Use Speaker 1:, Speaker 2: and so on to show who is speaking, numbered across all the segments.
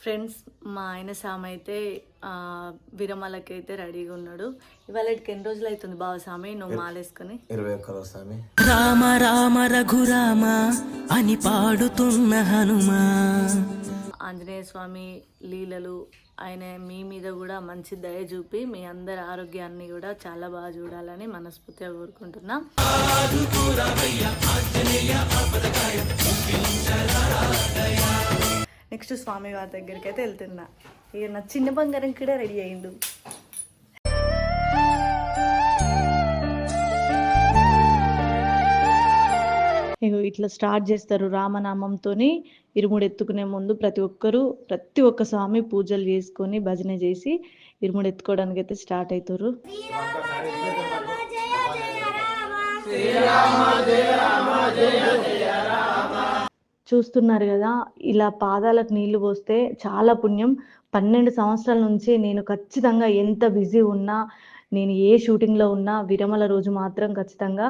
Speaker 1: Friends మా ఆయన Sam అయితే ఆ, విరమలకైతే రెడీగా ఉన్నాడు. ఇవాళ ఎన్ని రోజులు అవుతుంది బావ సామి? నువ్వు మాలేసుకొని.
Speaker 2: ఇరవై ఒక్క రోజు స్వామి
Speaker 3: రామ రామ రఘురామ అని పాడుతున్న హనుమా.
Speaker 1: ఆంజనేయ స్వామి లీలలు ఆయన మీ మీద కూడా మంచి దయ చూపి మీ అందరి ఆరోగ్యాన్ని కూడా చాలా బాగా చూడాలని మనస్ఫూర్తిగా కోరుకుంటున్నాం. నెక్స్ట్ స్వామి వారి దగ్గరికి అయితే వెళ్తున్నా. ఇక నా చిన్న బంగారం కూడా రెడీ అయిండు. ఇగో ఇట్లా స్టార్ట్ చేస్తారు రామనామంతోని ఇరుముడు ఎత్తుకునే ముందు ప్రతి ఒక్కరు ప్రతి ఒక్క స్వామి పూజలు చేసుకొని భజన చేసి ఇరుముడు ఎత్తుకోవడానికి అయితే స్టార్ట్ అవుతారు చూస్తున్నారు కదా ఇలా పాదాలకు నీళ్ళు పోస్తే చాలా పుణ్యం. పన్నెండు సంవత్సరాల నుంచి నేను ఖచ్చితంగా ఎంత బిజీ ఉన్నా నేను ఏ షూటింగ్లో ఉన్నా విరమల రోజు మాత్రం ఖచ్చితంగా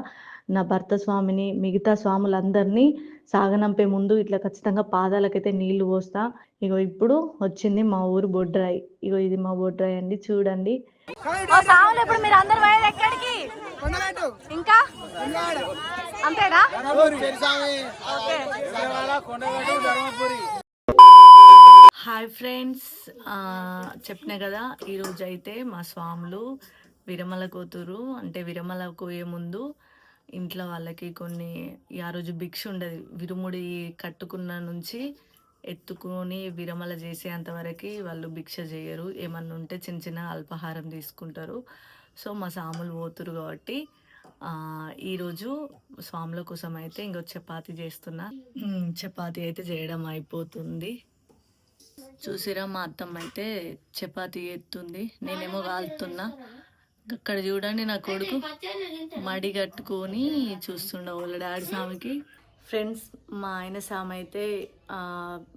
Speaker 1: నా భర్త స్వామిని మిగతా స్వాములందరినీ సాగనంపే ముందు ఇట్లా ఖచ్చితంగా పాదాలకైతే నీళ్ళు పోస్తా. ఇగో ఇప్పుడు వచ్చింది మా ఊరు బొడ్రాయి. ఇగో ఇది మా బొడ్రాయి అండి చూడండి.
Speaker 4: ఎక్కడికి? ఇంకా? అంతేనా?
Speaker 1: Hi friends. చెప్పిన కదా ఈరోజు అయితే మా స్వాములు విరమల కూతురు. అంటే విరమల కోయే ముందు ఇంట్లో వాళ్ళకి కొన్ని ఆ రోజు భిక్ష ఉండదు. విరుముడి కట్టుకున్న నుంచి ఎత్తుకొని విరమల చేసేంత వరకు వాళ్ళు భిక్ష చేయరు. ఏమన్నా ఉంటే చిన్న చిన్న అల్పాహారం తీసుకుంటారు. సో మా సాములు పోతురు కాబట్టి ఈరోజు స్వాముల కోసం అయితే ఇంకో చపాతీ చేస్తున్నా. చపాతి చపాతీ అయితే చేయడం అయిపోతుంది. చూసిరా మా అత్తమ్మ అయితే చపాతీ ఎత్తుంది నేనేమో కాలుతున్నా. అక్కడ చూడండి నా కొడుకు. మడి కట్టుకొని చూస్తుండ వాళ్ళ డాడీ స్వామికి. ఫ్రెండ్స్ మా ఆయన స్వామి అయితే ఆ,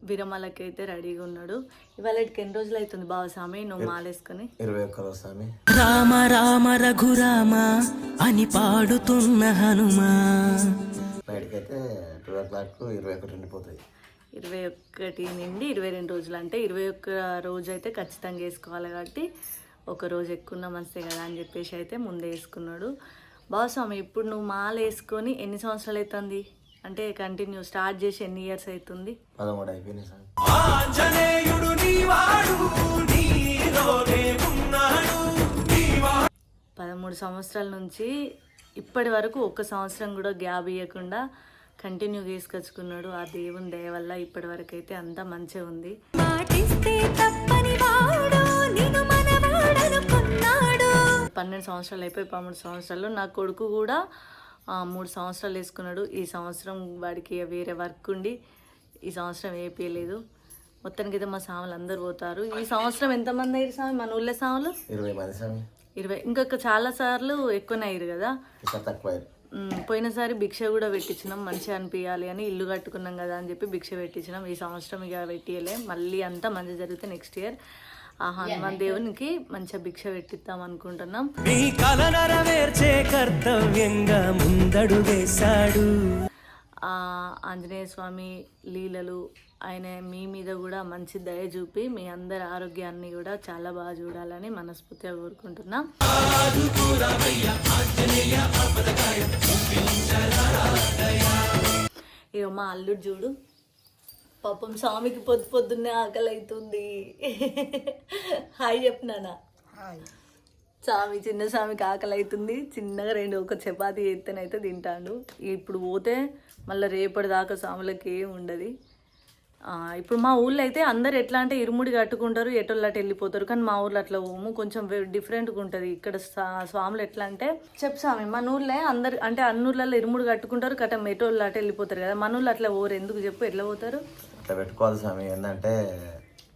Speaker 1: విరమలకైతే రెడీగా ఉన్నాడు. ఇవాళ ఎన్ని రోజులు అవుతుంది బావ స్వామి? నువ్వు మాలేసుకొని.
Speaker 2: ఇరవై ఒక్క రోజు స్వామి.
Speaker 3: రామ రామ రఘురామ అని పాడుతున్న హనుమా.
Speaker 2: నైట్కి అయితే టూ ఓ క్లాక్ ఇరవై ఒకటి ఉండిపోతాయి
Speaker 1: ఇరవై ఒక్కటి నుండి ఇరవై రెండు రోజులు అంటే ఇరవై ఒక్క రోజు అయితే ఖచ్చితంగా వేసుకోవాలి కాబట్టి ఒక రోజు ఎక్కువ మంచిదే కదా అని చెప్పేసి అయితే ముందే వేసుకున్నాడు. బాస్వామి ఇప్పుడు నువ్వు మాల వేసుకొని ఎన్ని సంవత్సరాలు అవుతుంది? అంటే కంటిన్యూ స్టార్ట్ చేసి ఎన్ని ఇయర్స్ అవుతుంది
Speaker 2: పదమూడు అయిపోయినాయి
Speaker 1: పదమూడు సంవత్సరాల నుంచి ఇప్పటి వరకు ఒక్క సంవత్సరం కూడా గ్యాప్ ఇవ్వకుండా కంటిన్యూ తీసుకొచ్చుకున్నాడు. ఆ దేవుని దయ వల్ల ఇప్పటి వరకు అయితే అంతా మంచిగా ఉంది. పన్నెండు సంవత్సరాలు అయిపోయి పదమూడు సంవత్సరాలు నా కొడుకు కూడా మూడు సంవత్సరాలు వేసుకున్నాడు. ఈ సంవత్సరం వాడికి వేరే వర్క్ ఉండి ఈ సంవత్సరం వేయలేదు మొత్తానికి అయితే మా సాములు అందరు పోతారు. ఈ సంవత్సరం ఎంతమంది అయ్యారు స్వామి మన ఊళ్ళో సాములు?
Speaker 2: ఇరవై మంది స్వామి
Speaker 1: ఇరవై. ఇంకొక చాలా సార్లు ఎక్కువనే అయ్యారు కదా? పోయినసారి భిక్ష కూడా పెట్టించినాం. మంచిగా అనిపించాలి అని ఇల్లు కట్టుకున్నాం కదా అని చెప్పి భిక్ష పెట్టించినాం. ఈ సంవత్సరం ఇక పెట్టియలే మళ్ళీ అంతా మంచి జరిగితే నెక్స్ట్ ఇయర్ ఆ హనుమాన్ దేవునికి మంచిగా భిక్ష పెట్టిద్దాం అనుకుంటున్నాం.
Speaker 3: కర్తవ్యంగా ముందడు వేశాడు.
Speaker 1: ఆ ఆంజనేయ స్వామి లీలలు ఆయన మీ మీద కూడా మంచి దయ చూపి మీ అందరి ఆరోగ్యాన్ని కూడా చాలా బాగా చూడాలని మనస్ఫూర్తిగా కోరుకుంటున్నాం. ఇక మా అల్లుడు చూడు పాపం స్వామికి పొద్దు పొద్దున్నే ఆకలి అవుతుంది హాయ్. చెప్పినానా స్వామి చిన్న స్వామికి ఆకలి అవుతుంది చిన్నగా రెండు ఒక చపాతి ఎత్తనైతే తింటాడు. ఇప్పుడు పోతే మళ్ళీ రేపటి దాకా స్వాములకి ఏం ఉండదు. ఇప్పుడు మా ఊళ్ళో అయితే అందరు ఎట్లా అంటే ఇరుముడి కట్టుకుంటారు ఎటోళ్ళు అటు వెళ్ళిపోతారు. కానీ మా ఊళ్ళో అట్లా పోము. కొంచెం డిఫరెంట్గా ఉంటుంది. ఇక్కడ స్వా- స్వాములు ఎట్లా అంటే చెప్పు స్వామి మన ఊళ్ళో అందరు అంటే అన్ని ఊళ్ళలో ఇరుముడి కట్టుకుంటారు కట్టం ఎటోళ్ళు అటు వెళ్ళిపోతారు కదా. మన ఊళ్ళో అట్లా పోరు. ఎందుకు చెప్పు? ఎట్లా పోతారు?
Speaker 2: అట్లా పెట్టుకోవాలి స్వామి. ఏంటంటే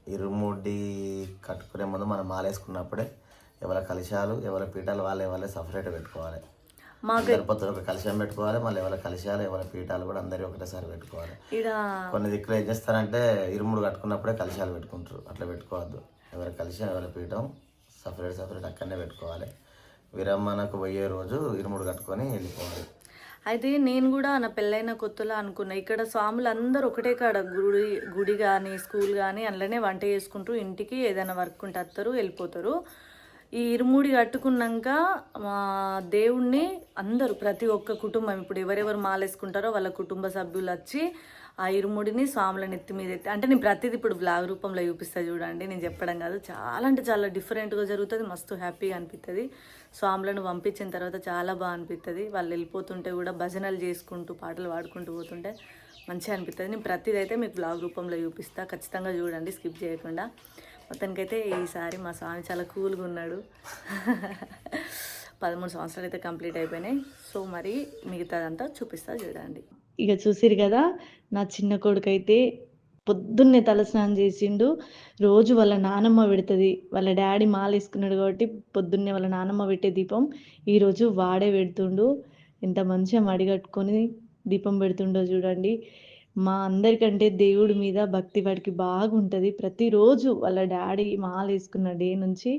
Speaker 2: ఇరుముడి కట్టుకునే ముందు మనం మాలేసుకున్నప్పుడే ఎవరి కలశాలు ఎవరి పీఠాలు వాళ్ళే వాళ్ళే సపరేట్ పెట్టుకోవాలి. పొద్దున ఒక కలశం పెట్టుకోవాలి మళ్ళీ ఎవరి కలశాలు ఎవరి పీఠాలు కూడా అందరి ఒకటేసారి పెట్టుకోవాలి. కొన్ని దిక్కులు ఏం చేస్తారంటే ఇరుముడు కట్టుకున్నప్పుడే కలశాలు పెట్టుకుంటారు. అట్లా పెట్టుకోవద్దు. ఎవరి కలశం ఎవరి పీఠం సపరేట్ సపరేట్ అక్కడనే పెట్టుకోవాలి. విరమణకు పోయే రోజు ఇరుముడు కట్టుకొని వెళ్ళిపోవాలి.
Speaker 1: అయితే నేను కూడా నా పెళ్ళైన కొత్తలో అనుకున్నా ఇక్కడ స్వాములు అందరూ ఒకటే కాడ గుడి గుడి కానీ స్కూల్ కానీ అందులోనే వంట చేసుకుంటూ ఇంటికి ఏదైనా వర్క్ ఉంటే వస్తారు వెళ్ళిపోతారు. ఈ ఇరుముడి కట్టుకున్నాక మా దేవుణ్ణి అందరూ ప్రతి ఒక్క కుటుంబం ఇప్పుడు ఎవరెవరు మాలేసుకుంటారో వాళ్ళ కుటుంబ సభ్యులు వచ్చి ఆ ఇరుముడిని స్వాముల నెత్తి మీద ఎత్తి అంటే నేను ప్రతిదీ ఇప్పుడు బ్లాగ్ రూపంలో చూపిస్తా చూడండి నేను చెప్పడం కాదు. చాలా అంటే చాలా డిఫరెంట్గా జరుగుతుంది మస్తు హ్యాపీగా అనిపిస్తుంది స్వాములను పంపించిన తర్వాత చాలా బాగా అనిపిస్తుంది వాళ్ళు వెళ్ళిపోతుంటే కూడా భజనలు చేసుకుంటూ పాటలు పాడుకుంటూ పోతుంటే మంచిగా అనిపిస్తుంది నేను ప్రతిదైతే మీకు బ్లాగ్ రూపంలో చూపిస్తా. ఖచ్చితంగా చూడండి స్కిప్ చేయకుండా. మొత్తానికైతే ఈసారి మా స్వామి చాలా కూల్గా ఉన్నాడు. పదమూడు సంవత్సరాలు అయితే కంప్లీట్ అయిపోయినాయి. సో మరి మిగతాదంతా చూపిస్తా చూడండి. ఇక చూసిరు కదా నా చిన్న కొడుకు అయితే పొద్దున్నే తలస్నానం చేసిండు. రోజు వాళ్ళ నానమ్మ పెడుతుంది. వాళ్ళ డాడీ మాల వేసుకున్నాడు కాబట్టి పొద్దున్నే వాళ్ళ నానమ్మ పెట్టే దీపం ఈరోజు వాడే పెడుతుండు. ఎంత మంచిగా మడిగట్టుకొని దీపం పెడుతుండో చూడండి. మా అందరికంటే దేవుడి మీద భక్తి వాడికి బాగుంటుంది. ప్రతిరోజు వాళ్ళ డాడీ మాల వేసుకున్న డే నుంచి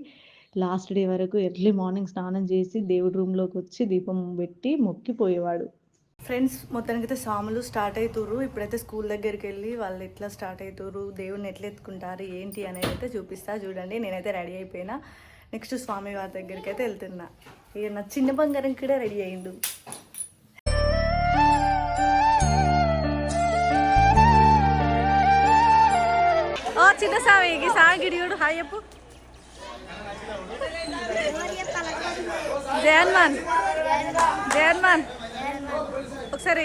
Speaker 1: లాస్ట్ డే వరకు ఎర్లీ మార్నింగ్ స్నానం చేసి దేవుడి రూమ్లోకి వచ్చి దీపం పెట్టి మొక్కిపోయేవాడు. ఫ్రెండ్స్ మొత్తానికైతే సాములు స్టార్ట్ అవుతుర్రు ఇప్పుడైతే స్కూల్ దగ్గరికి వెళ్ళి వాళ్ళు ఎట్లా స్టార్ట్ అవుతుర్రు దేవుడిని ఎట్లా ఎత్తుకుంటారు ఏంటి అనేది అయితే చూపిస్తా చూడండి. నేనైతే రెడీ అయిపోయినా. నెక్స్ట్ స్వామి వారి దగ్గరికి అయితే వెళ్తున్నా. ఇక నా చిన్న బంగారం కూడా రెడీ అయ్యిండు. ఓ చిన్న స్వామి ఈ స్వామి గిడియుడు హాయ్ చెప్పు. జయన్మాన్ జయన్మాన్ ఒకసారి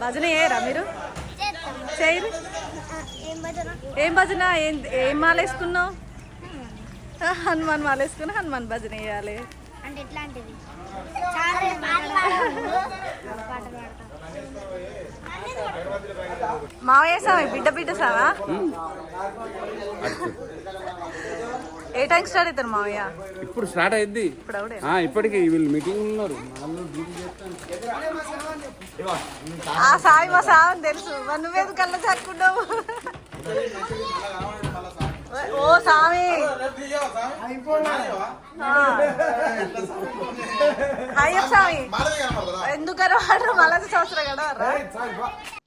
Speaker 1: భజన చేయరా మీరు? చేయరు. ఏం భజన? ఏం ఏం మాల వేసుకున్నావు హనుమాన్ మాల వేసుకున్నా హనుమాన్ భజన వేయాలి
Speaker 5: అంటే ఎట్లాంటిది చాలా పాటలు పాడతాము. పాటలు పాడతాం
Speaker 1: మావయ్య స్వామి బిడ్డ బిడ్డ సావా ఏ టైం స్టార్ట్ అవుతారు మావయ్య?
Speaker 6: ఇప్పుడు స్టార్ట్ అయింది. ఇప్పటికి వీళ్ళు మీటింగ్ ఉన్నారు.
Speaker 1: ఆ సాయి మా సావని తెలుసు. నువ్వేది కళ్ళ చాటుకుంటావు ఓ సామి మళ్ళీ సంవత్సరం కదా?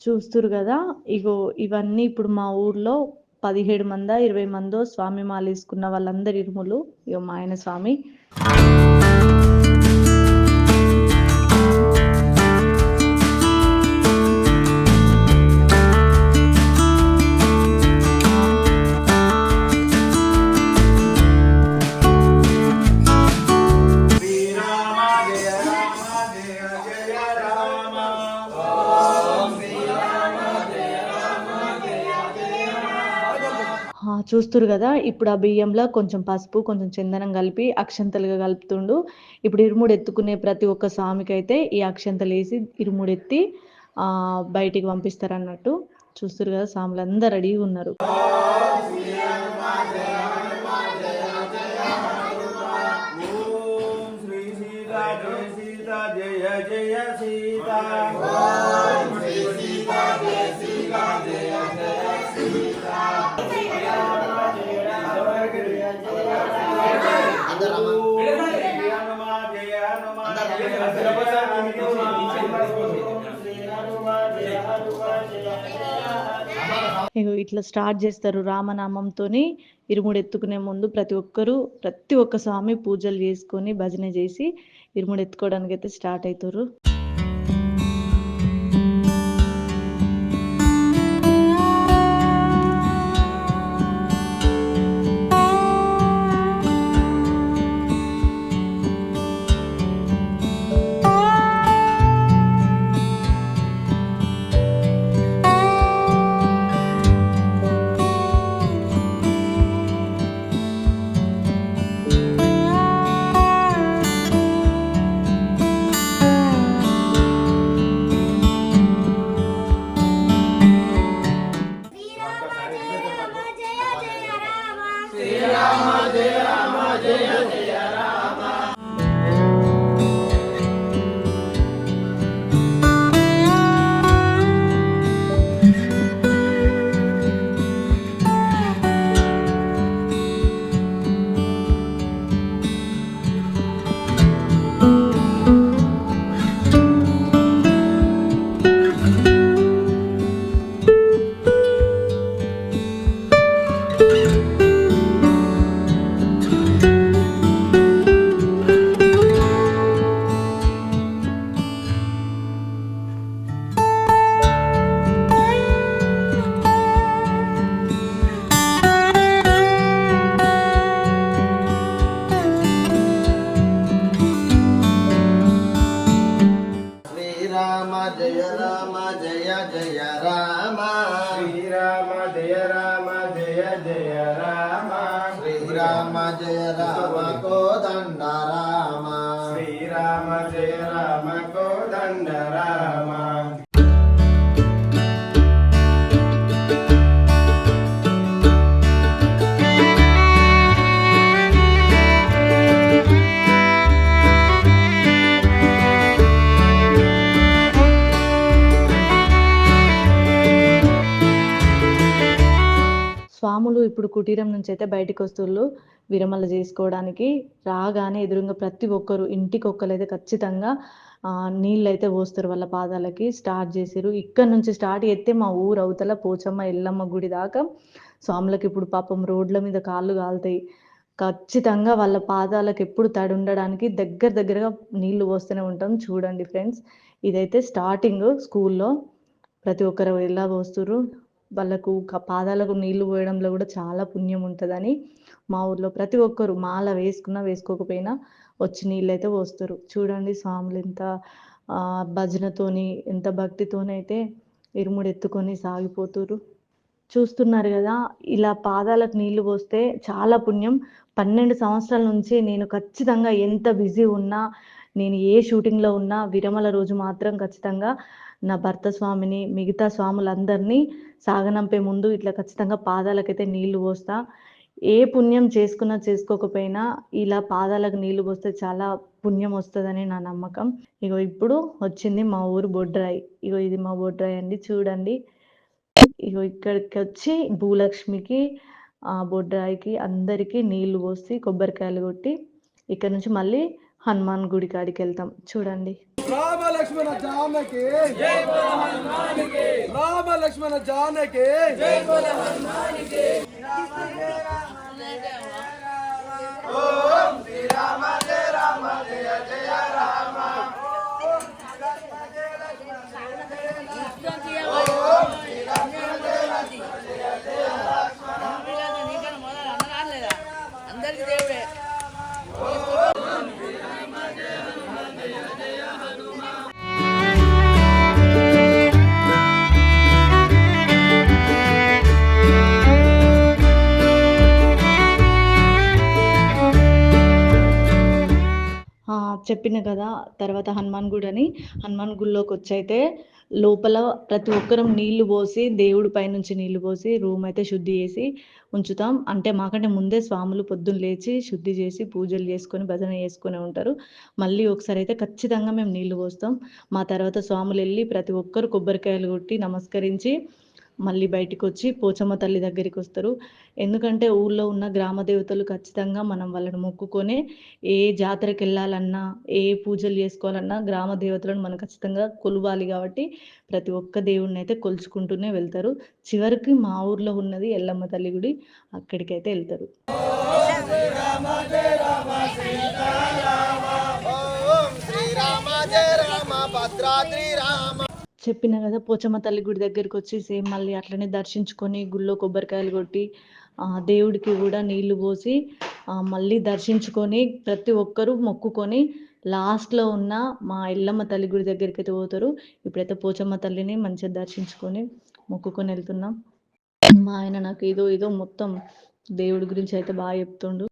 Speaker 1: చూస్తురు కదా ఇగో ఇవన్నీ ఇప్పుడు మా ఊర్లో పదిహేడు మంద ఇరవై మందో స్వామి మాల వేసుకున్న వాళ్ళందరి ఇరుములు ఇగో మా ఆయన స్వామి. చూస్తురు కదా ఇప్పుడు ఆ బియ్యంలో కొంచెం పసుపు కొంచెం చందనం కలిపి అక్షంతలుగా కలుపుతుండు. ఇప్పుడు ఇరుముడు ఎత్తుకునే ప్రతి ఒక్క స్వామికి అయితే ఈ అక్షంతలు వేసి ఇరుముడు ఎత్తి ఆ బయటికి పంపిస్తారు అన్నట్టు చూస్తురు కదా స్వాములు అందరు రెడీగా ఉన్నారు. ఇట్లా స్టార్ట్ చేస్తారు రామనామంతోని ఇరుముడు ఎత్తుకునే ముందు ప్రతి ఒక్కరు ప్రతి ఒక్క స్వామి పూజలు చేసుకొని భజన చేసి ఇరుముడు ఎత్తుకోవడానికి అయితే స్టార్ట్ అవుతారు ఇప్పుడు కుటీరం నుంచి అయితే బయటకు వస్తుళ్ళు విరమల చేసుకోవడానికి. రాగానే ఎదురుగా ప్రతి ఒక్కరు ఇంటికి ఒక్కరైతే ఖచ్చితంగా నీళ్ళు అయితే పోస్తారు వాళ్ళ పాదాలకి. స్టార్ట్ చేసారు ఇక్కడ నుంచి స్టార్ట్ చేస్తే మా ఊరు అవతల పోచమ్మ ఎల్లమ్మ గుడి దాకా స్వాములకి ఇప్పుడు పాపం రోడ్ల మీద కాళ్ళు కాలుతాయి. ఖచ్చితంగా వాళ్ళ పాదాలకు ఎప్పుడు తడి ఉండడానికి దగ్గర దగ్గరగా నీళ్ళు పోస్తూనే ఉంటాం. చూడండి ఫ్రెండ్స్ ఇదైతే స్టార్టింగ్ స్కూల్లో ప్రతి ఒక్కరు ఎలా పోస్తుర్రు? వాళ్ళకు పాదాలకు నీళ్ళు పోయడంలో కూడా చాలా పుణ్యం ఉంటుందని మా ఊర్లో ప్రతి ఒక్కరు మాల వేసుకున్నా వేసుకోకపోయినా వచ్చి నీళ్ళు అయితే పోస్తారు. చూడండి స్వాములు ఎంత భజనతోని ఎంత భక్తితోనైతే ఇరుముడు ఎత్తుకొని సాగిపోతురు చూస్తున్నారు కదా ఇలా పాదాలకు నీళ్ళు పోస్తే చాలా పుణ్యం. పన్నెండు సంవత్సరాల నుంచి నేను ఖచ్చితంగా ఎంత బిజీ ఉన్నా నేను ఏ షూటింగ్లో ఉన్నా విరమల రోజు మాత్రం ఖచ్చితంగా నా భర్త స్వామిని మిగతా స్వాములందరినీ సాగనంపే ముందు ఇట్లా ఖచ్చితంగా పాదాలకైతే నీళ్ళు పోస్తా. ఏ పుణ్యం చేసుకున్నా చేసుకోకపోయినా ఇలా పాదాలకు నీళ్ళు పోస్తే చాలా పుణ్యం వస్తుందని నా నమ్మకం. ఇగో ఇప్పుడు వచ్చింది మా ఊరు బొడ్రాయి. ఇగో ఇది మా బొడ్రాయి అండి చూడండి. ఇగో ఇక్కడికి వచ్చి భూలక్ష్మికి ఆ బొడ్రాయికి అందరికీ నీళ్ళు పోసి కొబ్బరికాయలు కొట్టి ఇక్కడ నుంచి మళ్ళీ హనుమాన్ గుడి కాడికి వెళ్తాం. చూడండి.
Speaker 7: రామ లక్ష్మణ జానకి. రామ లక్ష్మణ జానకి
Speaker 1: ఆ, చెప్పిన కదా తర్వాత హనుమాన్ గుడి అని. హనుమాన్ గుడిలోకి వచ్చి అయితే లోపల ప్రతి ఒక్కరం నీళ్ళు పోసి దేవుడి పైనుంచి నీళ్ళు పోసి రూమ్ అయితే శుద్ధి చేసి ఉంచుతాం. అంటే మాకంటే ముందే స్వాములు పొద్దున్న లేచి శుద్ధి చేసి పూజలు చేసుకొని భజన చేసుకొని ఉంటారు. మళ్ళీ ఒకసారి అయితే ఖచ్చితంగా మేము నీళ్ళు పోస్తాం. మా తర్వాత స్వాములు వెళ్ళి ప్రతి ఒక్కరు కొబ్బరికాయలు కొట్టి నమస్కరించి మళ్ళీ బయటికి వచ్చి పోచమ్మ తల్లి దగ్గరికి వస్తారు ఎందుకంటే ఊళ్ళో ఉన్న గ్రామ దేవతలు ఖచ్చితంగా మనం వాళ్ళని మొక్కుకొని ఏ జాతరకి వెళ్ళాలన్నా ఏ పూజలు చేసుకోవాలన్నా గ్రామ దేవతలను మనం ఖచ్చితంగా కొలవాలి కాబట్టి ప్రతి ఒక్క దేవుడిని అయితే కొలుచుకుంటూనే వెళ్తారు. చివరికి మా ఊర్లో ఉన్నది ఎల్లమ్మ తల్లి గుడి అక్కడికైతే వెళ్తారు. చెప్పిన కదా పోచమ్మ తల్లి గుడి దగ్గరికి వచ్చి సేమ్ మళ్ళీ అట్లనే దర్శించుకొని గుళ్ళో కొబ్బరికాయలు కొట్టి దేవుడికి కూడా నీళ్ళు పోసి మళ్ళీ దర్శించుకొని ప్రతి ఒక్కరూ మొక్కుకొని లాస్ట్లో ఉన్న మా ఎల్లమ్మ తల్లి గుడి దగ్గరికి అయితే పోతారు. ఇప్పుడైతే పోచమ్మ తల్లిని మంచిగా దర్శించుకొని మొక్కుకొని వెళ్తున్నాం. మా ఆయన నాకు ఏదో ఏదో మొత్తం దేవుడి గురించి అయితే బాగా చెప్తుండు.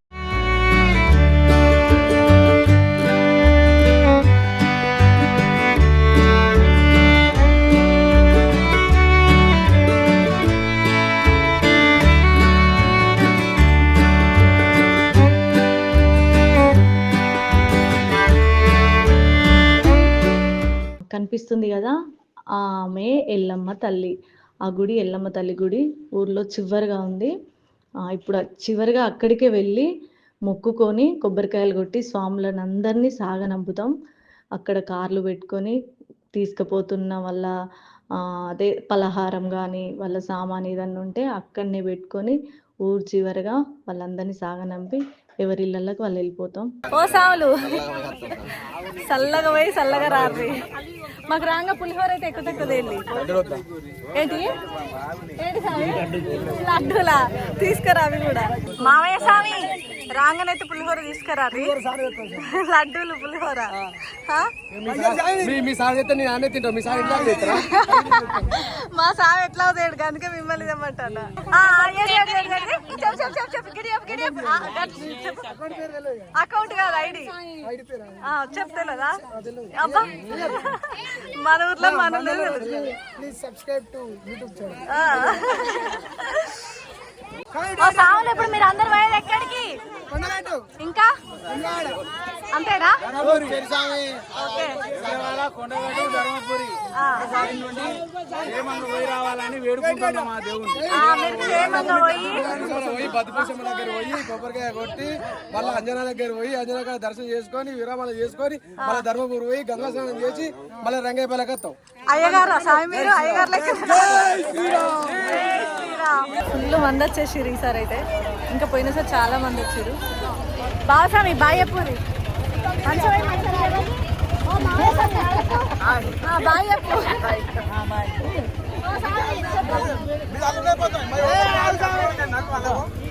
Speaker 1: కనిపిస్తుంది కదా? ఆమె ఎల్లమ్మ తల్లి. ఆ గుడి ఎల్లమ్మ తల్లి గుడి ఊర్లో చివరిగా ఉంది. ఇప్పుడు చివరిగా అక్కడికే వెళ్ళి మొక్కుకొని కొబ్బరికాయలు కొట్టి స్వాములను అందరినీ సాగనంపుతాం. అక్కడ కార్లు పెట్టుకొని తీసుకుపోతున్న వాళ్ళ అదే పలహారం కానీ వాళ్ళ సామాన్ ఏదన్నా ఉంటే అక్కడనే పెట్టుకొని ఊరు చివరగా వాళ్ళందరినీ సాగనంపి ఎవరి ఇళ్ళకి వాళ్ళు వెళ్ళిపోతాం.
Speaker 4: ఓ సాములు చల్లగా పోయి చల్లగా రారి
Speaker 1: మాకు రాంగ పులిహోర అయితే ఎక్కువ తక్కువ ఏంటి? ఏంటి స్వామి లడ్డూలా? తీసుకురా అవి కూడా. మామయ్య స్వామి రాంగనైతే పులిహోర తీసుకురా. లడ్డూలు పులిహోర?
Speaker 7: మీ సార్ నేను అన్నీ తింటాను. మీ సార్
Speaker 1: మా సామి ఎట్లా అవుతాడు అందుకే మిమ్మల్ని తెమ్మంటాను. చెప్పు చెప్పు చెప్పు చెప్పు. గిడి చెప్పు గిడి చెప్పు ఆ, గట్- చెప్పు. అకౌంట్ కాదు ఐడి చెప్తేలేదా అబ్బా. మన ఊర్లో మన
Speaker 4: సాములు ఇప్పుడు మీరు అందరు పోయేది ఎక్కడికి? ఇంకా? అంతేనా? ఓకే.
Speaker 6: కొండగట్టు ధర్మపురి.
Speaker 4: ఆ.
Speaker 6: నుండి ఏమన్నా పోయి రావాలని వేడుకుంటున్నాం
Speaker 4: ఆ, పోయి.
Speaker 7: దగ్గర పోయి కొబ్బరికాయ కొట్టి మళ్ళీ అంజనా దగ్గర పోయి అంజనా కాడ దర్శనం చేసుకొని విరామాలు చేసుకొని మళ్ళీ ధర్మపురి పోయి గంగా స్నానం చేసి మళ్ళీ రంగయ్యపల్లికి వస్తాం.
Speaker 1: అయ్యగారు స్వామి మీరు అయ్యగారు లెక్క. ఫుల్ మంది ఈసారి అయితే. ఇంకా పోయినసారి చాలా మంది వచ్చారు. బాగా స్వామి బాయపూరి బాయ్